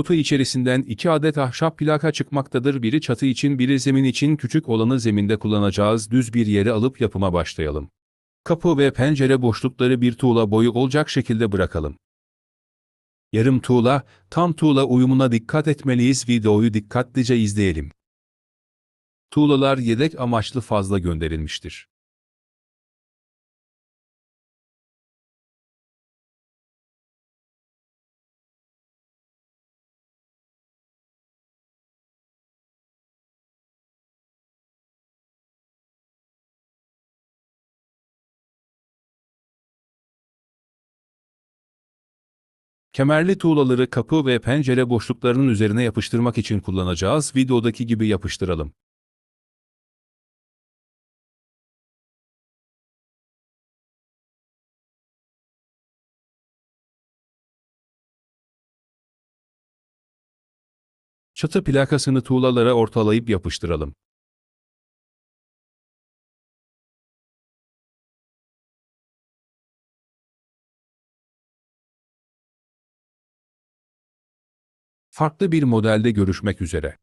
Kutu içerisinden iki adet ahşap plaka çıkmaktadır. Biri çatı için biri zemin için küçük olanı zeminde kullanacağız. Düz bir yere alıp yapıma başlayalım. Kapı ve pencere boşlukları bir tuğla boyu olacak şekilde bırakalım. Yarım tuğla, tam tuğla uyumuna dikkat etmeliyiz. Videoyu dikkatlice izleyelim. Tuğlalar yedek amaçlı fazla gönderilmiştir. Kemerli tuğlaları kapı ve pencere boşluklarının üzerine yapıştırmak için kullanacağız. Videodaki gibi yapıştıralım. Çatı plakasını tuğlalara ortalayıp yapıştıralım. Farklı bir modelde görüşmek üzere.